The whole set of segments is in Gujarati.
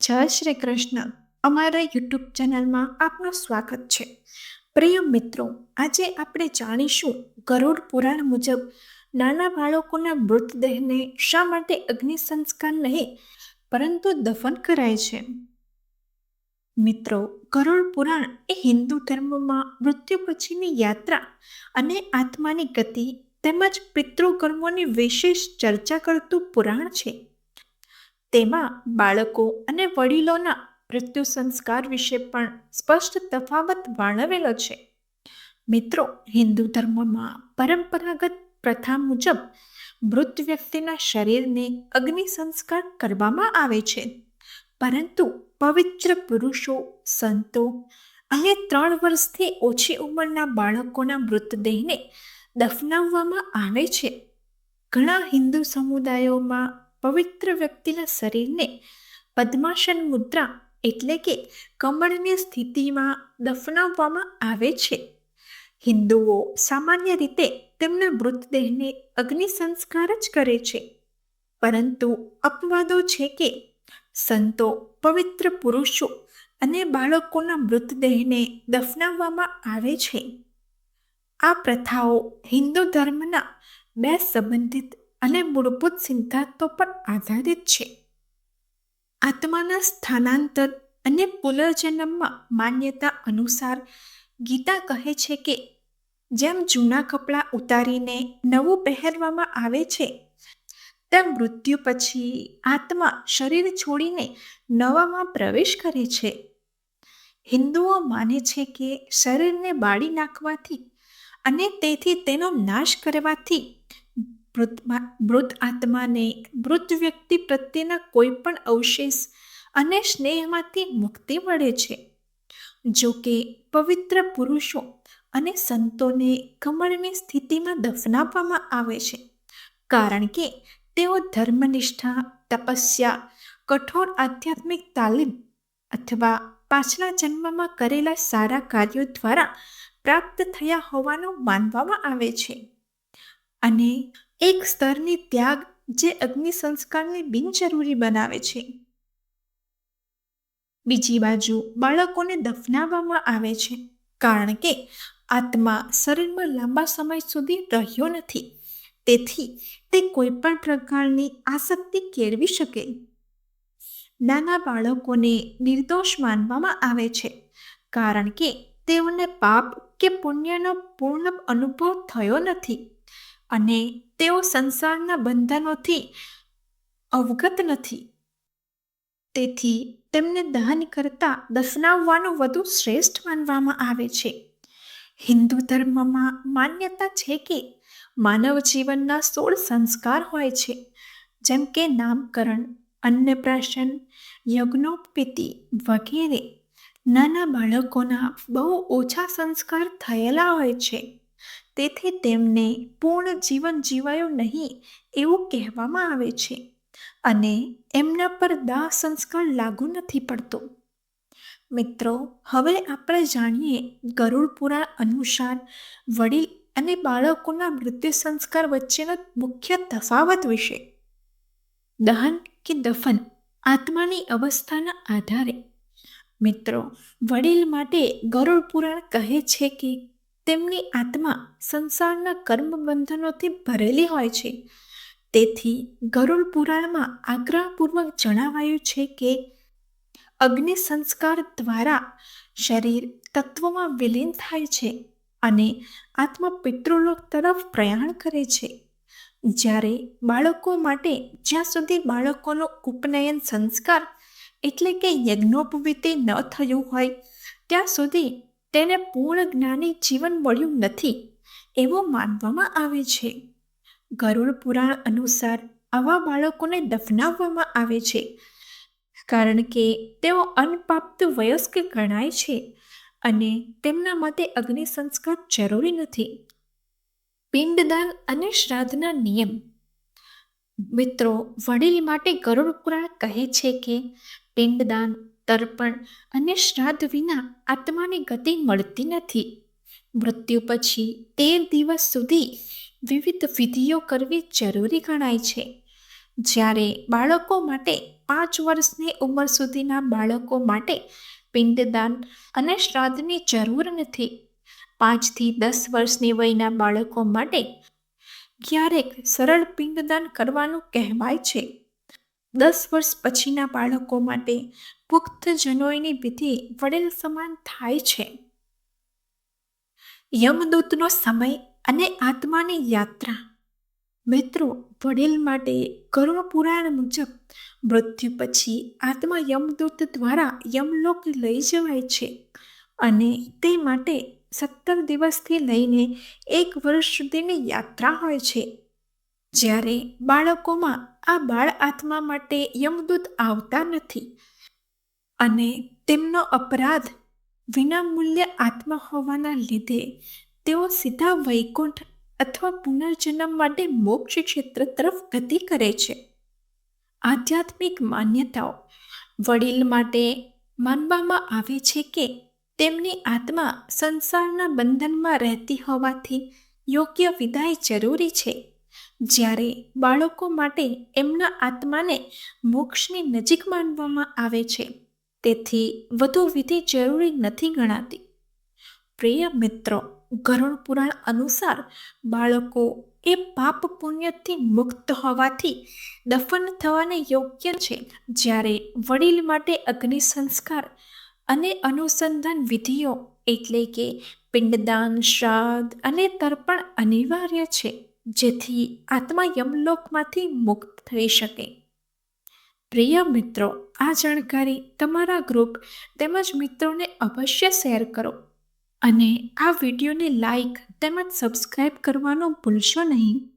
જય શ્રી કૃષ્ણ. અમારા યુટ્યુબ ચેનલમાં આપનું સ્વાગત છે. પ્રિય મિત્રો, આજે આપણે જાણીશું ગરુડ પુરાણ મુજબ નાના બાળકોના મૃતદેહને શા માટે અગ્નિ સંસ્કાર નહીં, પરંતુ દફન કરાય છે. મિત્રો, ગરુડ પુરાણ એ હિન્દુ ધર્મમાં મૃત્યુ પછીની યાત્રા અને આત્માની ગતિ તેમજ પિતૃકર્મોની વિશેષ ચર્ચા કરતું પુરાણ છે. તેમાં બાળકો અને વડીલોના મૃત્યુ સંસ્કાર વિશે પણ સ્પષ્ટ તફાવત વર્ણવેલો છે. મિત્રો, હિન્દુ ધર્મમાં પરંપરાગત પ્રથા મુજબ મૃત વ્યક્તિના શરીરને અગ્નિ સંસ્કાર કરવામાં આવે છે. પરંતુ પવિત્ર પુરુષો, સંતો અને ત્રણ વર્ષથી ઓછી ઉંમરના બાળકોના મૃતદેહને દફનાવવામાં આવે છે. ઘણા હિન્દુ સમુદાયોમાં પવિત્ર વ્યક્તિના શરીરને પદ્માસન મુદ્રા એટલે કે કમળની સ્થિતિમાં દફનાવવામાં આવે છે. હિન્દુઓ સામાન્ય રીતે તેમના મૃતદેહને અગ્નિ સંસ્કાર જ કરે છે. પરંતુ અપવાદો છે કે સંતો, પવિત્ર પુરુષો અને બાળકોના મૃતદેહને દફનાવવામાં આવે છે. આ પ્રથાઓ હિન્દુ ધર્મના બે સંબંધિત અને મૂળભૂત સિદ્ધાંતો પર આધારિત છે. આત્માના સ્થાનાંતર અને પુનર્જન્મમાં માન્યતા અનુસાર ગીતા કહે છે કે, જેમ જૂના કપડાં ઉતારીને નવું પહેરવામાં આવે છે, તેમ મૃત્યુ પછી આત્મા શરીર છોડીને નવામાં પ્રવેશ કરે છે. હિન્દુઓ માને છે કે શરીરને બાળી નાખવાથી અને તેથી તેનો નાશ કરવાથી મૃત આત્માને, મૃત વ્યક્તિ પ્રત્યેના કોઈ પણ અવશેષ અને સ્નેહમાંથી મુક્તિ મળે છે. જો કે પવિત્ર પુરુષો અને સંતોને કમળની સ્થિતિમાં દફનાવવામાં આવે છે, કારણ કે તેઓ ધર્મનિષ્ઠા, તપસ્યા, કઠોર આધ્યાત્મિક તાલીમ અથવા પાછલા જન્મમાં કરેલા સારા કાર્યો દ્વારા પ્રાપ્ત થયા હોવાનું માનવામાં આવે છે. અને એક સ્તરની ત્યાગ જે અગ્નિ સંસ્કારને બિનજરૂરી બનાવે છે. બીજી બાજુ બાળકોને દફનાવવામાં આવે છે, કારણ કે આત્મા શરીરમાં લાંબા સમય સુધી રહ્યો નથી. તેથી તે કોઈ પણ પ્રકારની આસક્તિ કેળવી શકે. નાના બાળકોને નિર્દોષ માનવામાં આવે છે, કારણ કે તેઓને પાપ કે પુણ્યનો પૂર્ણ અનુભવ થયો નથી. અને તેઓ સંસારના બંધનોથી અવગત નથી. તેથી તેમને દહન કરતા દફનાવવાનું વધુ શ્રેષ્ઠ માનવામાં આવે છે. હિન્દુ ધર્મમાં માન્યતા છે કે માનવ જીવનના સોળ સંસ્કાર હોય છે, જેમ કે નામકરણ, અન્નપ્રાશન યજ્ઞોપીતિ વગેરે. નાના બાળકોના બહુ ઓછા સંસ્કાર થયેલા હોય છે. તેથી તેમને પૂર્ણ જીવન જીવાયું નહીં એવું કહેવામાં આવે છે. અને એમના પર દાહ સંસ્કાર લાગુ નથી પડતો. મિત્રો, હવે આપણે જાણીએ ગરુડ પુરાણ અનુસાર વડીલ અને બાળકોના મૃત્યુ સંસ્કાર વચ્ચેનો મુખ્ય તફાવત વિશે. દહન કે દફન આત્માની અવસ્થાના આધારે. મિત્રો, વડીલ માટે ગરુડ પુરાણ કહે છે કે તેમની આત્મા સંસારના કર્મ બંધનોથી ભરેલી હોય છે. તેથી ગરુડ પુરાણમાં આગ્રહપૂર્વક જણાવાયું છે કે, અગ્નિ સંસ્કાર દ્વારા શરીર તત્વમાં વિલીન થાય છે અને આત્મા પિતૃલોક તરફ પ્રયાણ કરે છે. જ્યારે બાળકો માટે જ્યાં સુધી બાળકોનો ઉપનયન સંસ્કાર એટલે કે યજ્ઞોપવિતિ ન થયું હોય, ત્યાં સુધી તેને પૂર્ણ જ્ઞાની જીવન મળ્યું નથી, એવું માનવામાં આવે છે. ગરુડ પુરાણ અનુસાર આવા બાળકોને દફનાવવામાં આવે છે, કારણ કે તેઓ અનપ્રાપ્ત વયસ્ક ગણાય છે અને તેમના માટે અગ્નિ સંસ્કાર જરૂરી નથી. પિંડદાન અને શ્રાદ્ધના નિયમ. મિત્રો, વડીલ માટે ગરુડ પુરાણ કહે છે કે પિંડદાન તર્પણ અને શ્રાદ્ધ વિના આત્માની ગતિ મળતી નથી. મૃત્યુ પછી તેર દિવસ સુધી વિવિધ વિધિઓ કરવી જરૂરી ગણાય છે. જ્યારે બાળકો માટે પાંચ વર્ષની ઉંમર સુધીના બાળકો માટે પિંડદાન અને શ્રાદ્ધની જરૂર નથી. પાંચથી દસ વર્ષની વયના બાળકો માટે ક્યારેક સરળ પિંડદાન કરવાનું કહેવાય છે. દસ વર્ષ પછીના બાળકો માટે પુખ્ત જનોઈની વિધિ વડીલ સમાન થાય છે. યમદૂતનો સમય અને આત્માની યાત્રા. મિત્રો, વડીલ માટે કરુણ પુરાણ મુજબ મૃત્યુ પછી આત્મા યમદૂત દ્વારા યમલોક લઈ જવાય છે અને તે માટે સત્તર દિવસથી લઈને એક વર્ષ સુધીની યાત્રા હોય છે. જ્યારે બાળકોમાં આ બાળ આત્મા માટે યમદૂત આવતા નથી અને તેમનો અપરાધ વિનામૂલ્ય આત્મા હોવાના લીધે તેઓ સીધા વૈકુંઠ અથવા પુનર્જન્મ માટે મોક્ષ ક્ષેત્ર તરફ ગતિ કરે છે. આધ્યાત્મિક માન્યતાઓ વડીલ માટે માનવામાં આવે છે કે તેમની આત્મા સંસારના બંધનમાં રહેતી હોવાથી યોગ્ય વિદાય જરૂરી છે. જ્યારે બાળકો માટે એમના આત્માને મોક્ષની નજીક માનવામાં આવે છે, તેથી વધુ વિધિ જરૂરી નથી ગણાતી. પ્રિય મિત્રો ગરુણ પુરાણ અનુસાર બાળકો એ પાપ પુણ્યથી મુક્ત હોવાથી દફન થવાને યોગ્ય છે, જ્યારે વડીલ માટે અગ્નિ સંસ્કાર અને અનુસંધાન વિધિઓ એટલે કે પિંડદાન, શ્રાદ્ધ અને તર્પણ અનિવાર્ય છે. જેથી આત્મા યમલોકમાંથી મુક્ત થઈ શકે. પ્રિય મિત્રો, આ જાણકારી તમારા ગ્રુપ તેમજ મિત્રોને અવશ્ય શેર કરો અને આ વિડીયોને લાઈક તેમજ સબસ્ક્રાઈબ કરવાનું ભૂલશો નહીં.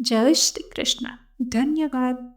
જય શ્રી કૃષ્ણ. ધન્યવાદ.